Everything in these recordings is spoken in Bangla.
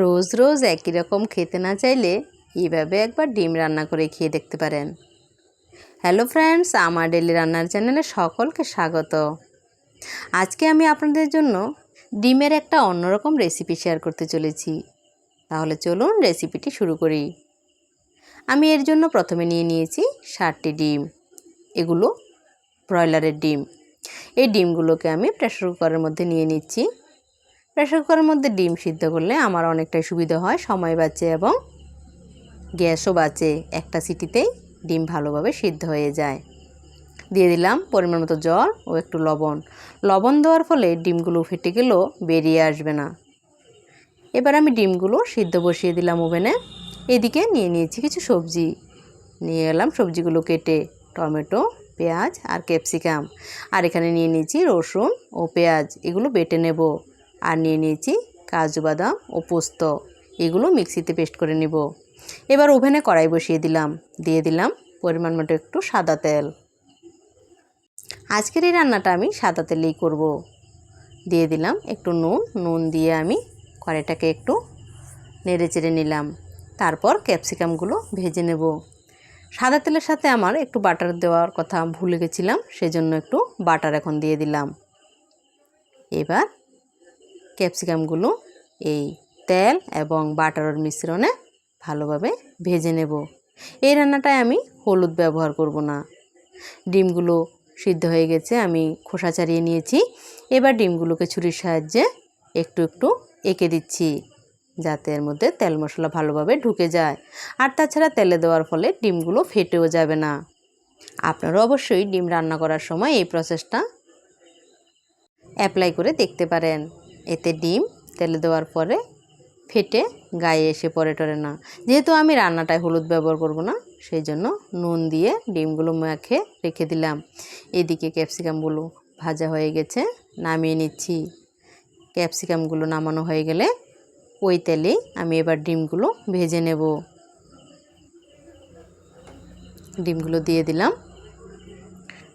রোজ রোজ একই রকম খেতে না চাইলে এইভাবে একবার ডিম রান্না করে খেয়ে দেখতে পারেন। হ্যালো ফ্রেন্ডস আমার ডেলি রান্নার চ্যানেলে সকলকে স্বাগত। আজকে আমি আপনাদের জন্য ডিমের একটা অন্যরকম রেসিপি শেয়ার করতে চলেছি। তাহলে চলুন রেসিপিটি শুরু করি। আমি এর জন্য প্রথমে নিয়ে নিয়েছি ষাটটি ডিম। এগুলো ব্রয়লারের ডিম। এই ডিমগুলোকে আমি প্রেশার কুকারের মধ্যে নিয়ে নিচ্ছি। প্রেশার কুকারের মধ্যে ডিম সিদ্ধ করলে আমার অনেকটাই সুবিধা হয়। সময় বাঁচে এবং গ্যাসও বাঁচে। একটা সিটিতেই ডিম ভালোভাবে সিদ্ধ হয়ে যায়। দিয়ে দিলাম পরিমাণ মতো জল ও একটু লবণ। লবণ দেওয়ার ফলে ডিমগুলো ফেটে গেলেও বেরিয়ে আসবে না। এবার আমি ডিমগুলো সিদ্ধ বসিয়ে দিলাম ওভেনে। এদিকে নিয়ে নিয়েছি কিছু সবজি। নিয়ে এলাম সবজিগুলো কেটে, টমেটো, পেঁয়াজ আর ক্যাপসিকাম। আর এখানে নিয়ে নিয়েছি রসুন ও পেঁয়াজ। এগুলো বেটে নেব। আর নিয়ে নিয়েছি কাজু বাদাম ও পোস্ত। এগুলো মিক্সিতে পেস্ট করে নেব। এবার ওভেনে কড়াই বসিয়ে দিলাম। দিয়ে দিলাম পরিমাণ মতো একটু সাদা তেল। আজকের এই রান্নাটা আমি সাদা তেলেই করব। দিয়ে দিলাম একটু নুন। নুন দিয়ে আমি কড়াইটাকে একটু নেড়ে চেড়ে নিলাম। তারপর ক্যাপসিকামগুলো ভেজে নেব। সাদা তেলের সাথে আমার একটু বাটার দেওয়ার কথা ভুলে গেছিলাম, সেজন্য একটু বাটার এখন দিয়ে দিলাম। এবার ক্যাপসিকামগুলো এই তেল এবং বাটারের মিশ্রণে ভালোভাবে ভেজে নেব। এই রান্নাটায় আমি হলুদ ব্যবহার করব না। ডিমগুলো সিদ্ধ হয়ে গেছে, আমি খোসা ছাড়িয়ে নিয়েছি। এবার ডিমগুলোকে ছুরির সাহায্যে একটু একটু এঁকে দিচ্ছি, যাতে এর মধ্যে তেল মশলা ভালোভাবে ঢুকে যায়। আর তাছাড়া তেলে দেওয়ার ফলে ডিমগুলো ফেটেও যাবে না। আপনারা অবশ্যই ডিম রান্না করার সময় এই প্রসেসটা অ্যাপ্লাই করে দেখতে পারেন। এতে ডিম, তেলে দেওয়ার পরে ফেটে গায়ে এসে পরে টরে না। যেহেতু আমি রান্নাটায় হলুদ ব্যবহার করব না, সেই জন্য নুন দিয়ে ডিমগুলো মেখে রেখে দিলাম। এদিকে ক্যাপসিকামগুলো ভাজা হয়ে গেছে, নামিয়ে নিচ্ছি। ক্যাপসিকামগুলো নামানো হয়ে গেলে ওই তেলেই আমি এবার ডিমগুলো ভেজে নেব। ডিমগুলো দিয়ে দিলাম।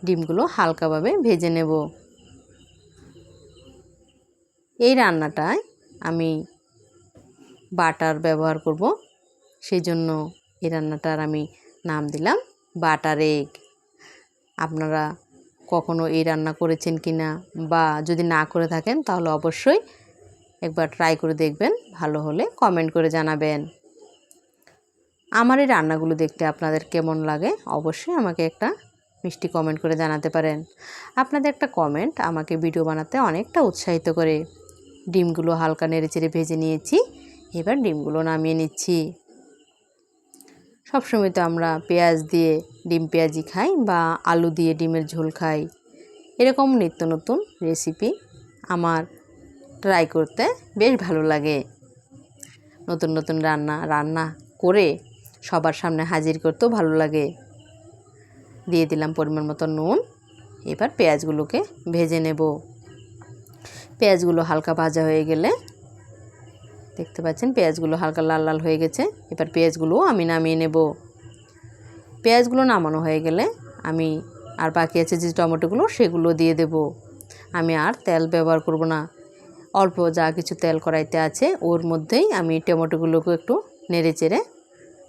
ডিমগুলো হালকাভাবে ভেজে নেব। এই রান্নাটায় আমি বাটার ব্যবহার করব। সেই জন্য এই রান্নাটার আমি নাম দিলাম বাটার এগ। আপনারা কখনো এই রান্না করেছেন কি না বা যদি না করে থাকেন তাহলে অবশ্যই একবার ট্রাই করে দেখবেন, ভালো হলে কমেন্ট করে জানাবেন। আমার এই রান্নাগুলো দেখতে আপনাদের কেমন লাগে অবশ্যই আমাকে একটা মিষ্টি কমেন্ট করে জানাতে পারেন। আপনাদের একটা কমেন্ট আমাকে ভিডিও বানাতে অনেকটা উৎসাহিত করে। ডিমগুলো হালকা নেড়ে চেড়ে ভেজে নিয়েছি। এবার ডিমগুলো নামিয়ে নিচ্ছি। সবসময় তো আমরা পেঁয়াজ দিয়ে ডিম পেঁয়াজি খাই বা আলু দিয়ে ডিমের ঝোল খাই। এরকম নিত্য নতুন রেসিপি আমার ট্রাই করতে বেশ ভালো লাগে। নতুন নতুন রান্না রান্না করে সবার সামনে হাজির করতেও ভালো লাগে। দিয়ে দিলাম পরিমাণ মতো নুন। এবার পেঁয়াজগুলোকে ভেজে নেব। পেঁয়াজগুলো হালকা ভাজা হয়ে গেলে দেখতে পাচ্ছেন পেঁয়াজগুলো হালকা লাল লাল হয়ে গেছে। এবার পেঁয়াজগুলো আমি নামিয়ে নেব। পেঁয়াজগুলো নামানো হয়ে গেলে আমি আর বাকি আছে যে টমেটোগুলো সেগুলো দিয়ে দেব। আমি আর তেল ব্যবহার করব না। অল্প যা কিছু তেল কড়াইতে আছে ওর মধ্যেই আমি টমেটোগুলোকে একটু নেড়ে চেড়ে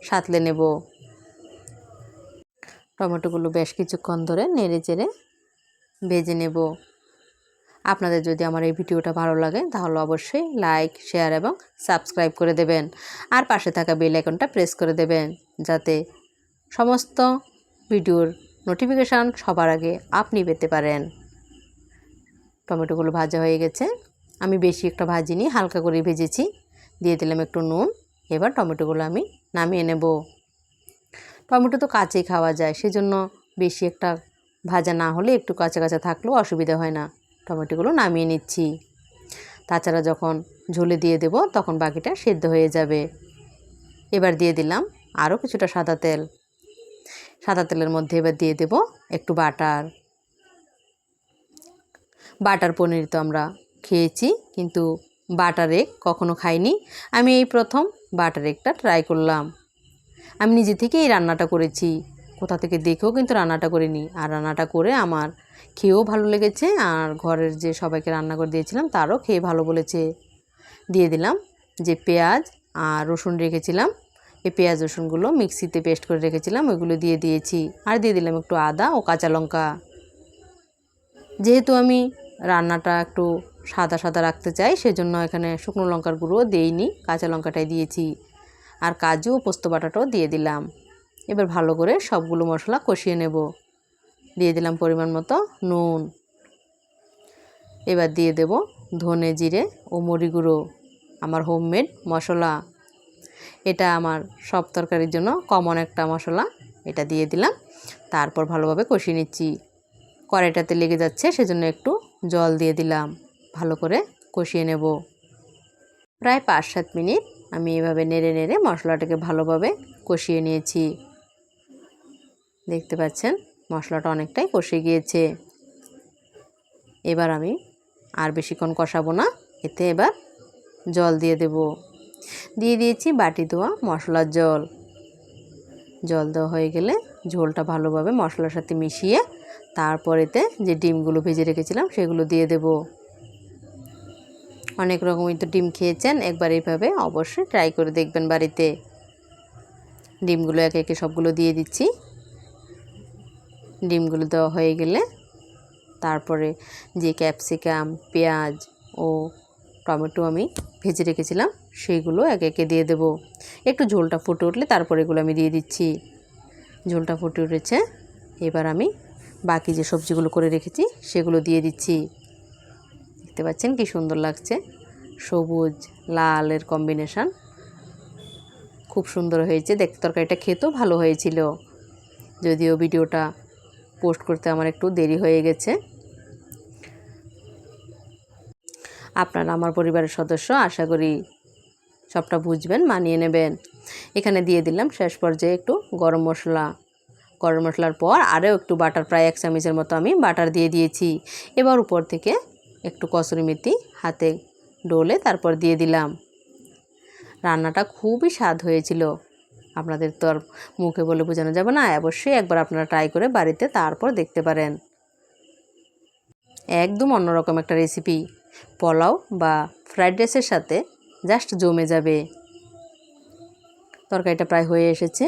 সাতলে নেব। টমেটোগুলো বেশ কিছুক্ষণ ধরে নেড়ে চেড়ে ভেজে নেব। আপনাদের যদি আমার এই ভিডিওটা ভালো লাগে, তাহলে অবশ্যই লাইক শেয়ার এবং সাবস্ক্রাইব করে দেবেন। আর পাশে থাকা বেল আইকনটা প্রেস করে দেবেন, যাতে সমস্ত ভিডিওর নোটিফিকেশান সবার আগে আপনি পেতে পারেন। টমেটোগুলো ভাজা হয়ে গেছে। আমি বেশি একটা ভাজিনি হালকা করে ভেজেছি। দিয়ে দিলাম একটু নুন। এবার টমেটোগুলো আমি নামিয়ে নেব। টমেটো তো কাঁচেই খাওয়া যায়, সেজন্য বেশি একটা ভাজা না হলে একটু কাঁচা কাঁচা থাকলেও অসুবিধা হয় না। টমেটোগুলো নামিয়ে নিচ্ছি। তাছাড়া যখন ঝোলে দিয়ে দেব, তখন বাকিটা সেদ্ধ হয়ে যাবে। এবার দিয়ে দিলাম আরও কিছুটা সাদা তেল। সাদা তেলের মধ্যে এবার দিয়ে দেব একটু বাটার। বাটার পনির তো আমরা খেয়েছি, কিন্তু বাটার এগ কখনো খাইনি। আমি এই প্রথম বাটার এগটা ট্রাই করলাম। আমি নিজে থেকে এই রান্নাটা করেছি। কোথা থেকে দেখেও কিন্তু রান্নাটা করে নিই আর রান্নাটা করে আমার খেয়েও ভালো লেগেছে, আর ঘরের যে সবাইকে রান্না করে দিয়েছিলাম তারও খেয়ে ভালো বলেছে। দিয়ে দিলাম যে পেঁয়াজ আর রসুন রেখেছিলাম। এই পেঁয়াজ রসুনগুলো মিক্সিতে পেস্ট করে রেখেছিলাম, ওইগুলো দিয়ে দিয়েছি। আর দিয়ে দিলাম একটু আদা ও কাঁচা লঙ্কা। যেহেতু আমি রান্নাটা একটু সাদা সাদা রাখতে চাই, সেজন্য এখানে শুকনো লঙ্কার গুঁড়ো দেইনি, কাঁচা লঙ্কাটাই দিয়েছি। আর কাজু ও পোস্ত বাটাটাও দিয়ে দিলাম। এবার ভালো করে সবগুলো মশলা কষিয়ে নেব। দিয়ে দিলাম পরিমাণ মতো নুন। এবার দিয়ে দেব ধনে জিরে ও মরি গুঁড়ো, আমার হোমমেড মশলা। এটা আমার সব তরকারির জন্য কমন একটা মশলা, এটা দিয়ে দিলাম। তারপর ভালোভাবে কষিয়ে নিচ্ছি। কড়াইটাতে লেগে যাচ্ছে, সেজন্য একটু জল দিয়ে দিলাম। ভালো করে কষিয়ে নেব। প্রায় পাঁচ সাত মিনিট আমি এভাবে নেড়ে নেড়ে মশলাটাকে ভালোভাবে কষিয়ে নিয়েছি। দেখতে পাচ্ছেন, মশলাটা অনেকটাই কষে গিয়েছে। এবার আমি আর বেশিক্ষণ কষাবো না, এতে এবার জল দিয়ে দেব। দিয়ে দিয়েছি বাটি ধোয়া মশলার জল। জল দেওয়া হয়ে গেলে ঝোলটা ভালোভাবে মশলার সাথে মিশিয়ে তারপরেতে যে ডিমগুলো ভেজে রেখেছিলাম সেগুলো দিয়ে দেব। অনেক রকমই তো ডিম খেয়েছেন, একবার এইভাবে অবশ্যই ট্রাই করে দেখবেন বাড়িতে। ডিমগুলো একে একে সবগুলো দিয়ে দিচ্ছি। ডিমগুলো দেওয়া হয়ে গেলে তারপরে যে ক্যাপসিকাম, পেঁয়াজ ও টমেটো আমি ভেজে রেখেছিলাম, সেইগুলো একে একে দিয়ে দেব। একটু ঝোলটা ফুটে উঠলে তারপরে এগুলো আমি দিয়ে দিচ্ছি। ঝোলটা ফুটে উঠেছে, এবার আমি বাকি যে সবজিগুলো করে রেখেছি সেগুলো দিয়ে দিচ্ছি। দেখতে পাচ্ছেন কি সুন্দর লাগছে? সবুজ লালের কম্বিনেশান। খুব সুন্দর হয়েছে। দেখতে তরকারিটা খেতেও ভালো হয়েছিল। যদিও ভিডিওটা পোস্ট করতে আমার একটু দেরি হয়ে গেছে। আপনারা আমার পরিবারের সদস্য, আশা করি সবটা বুঝবেন, মানিয়ে নেবেন। এখানে দিয়ে দিলাম শেষ পর্যায়ে একটু গরম মশলা। গরম মশলার পর আরও একটু বাটার, প্রায় এক চামচের মতো আমি বাটার দিয়ে দিয়েছি। এবার উপর থেকে একটু কসুরি মেথি হাতে ডোলে তারপর দিয়ে দিলাম। রান্নাটা খুবই স্বাদ হয়েছিল। আপনাদের তো আর মুখে বলে বোঝানো যাবে না, অবশ্যই একবার আপনারা ট্রাই করে বাড়িতে তারপর দেখতে পারেন। একদম অন্যরকম একটা রেসিপি পোলাও বা ফ্রাইড রাইসের সাথে জাস্ট জমে যাবে। তরকারিটা প্রায় হয়ে এসেছে।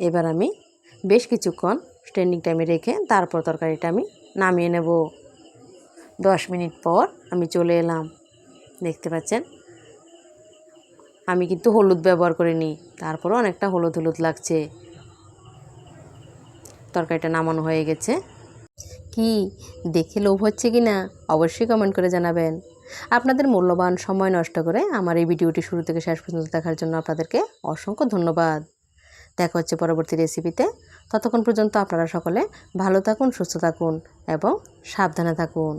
এবার আমি বেশ কিছুক্ষণ স্ট্যান্ডিং টাইমে রেখে তারপর তরকারিটা আমি নামিয়ে নেব। দশ মিনিট পর আমি চলে এলাম। দেখতে পাচ্ছেন? আমি কিন্তু হলুদ ব্যবহার করিনি তারপরও অনেকটা হলুদ হলুদ লাগছে। তরকারিটা নামানো হয়ে গেছে। কি? দেখে লোভ হচ্ছে কি না? অবশ্যই কমেন্ট করে জানাবেন। আপনাদের মূল্যবান সময় নষ্ট করে আমার এই ভিডিওটি শুরু থেকে শেষ পর্যন্ত দেখার জন্য আপনাদেরকে অসংখ্য ধন্যবাদ। দেখা হচ্ছে পরবর্তী রেসিপিতে ততক্ষণ পর্যন্ত আপনারা সকলে ভালো থাকুন, সুস্থ থাকুন এবং সাবধানে থাকুন।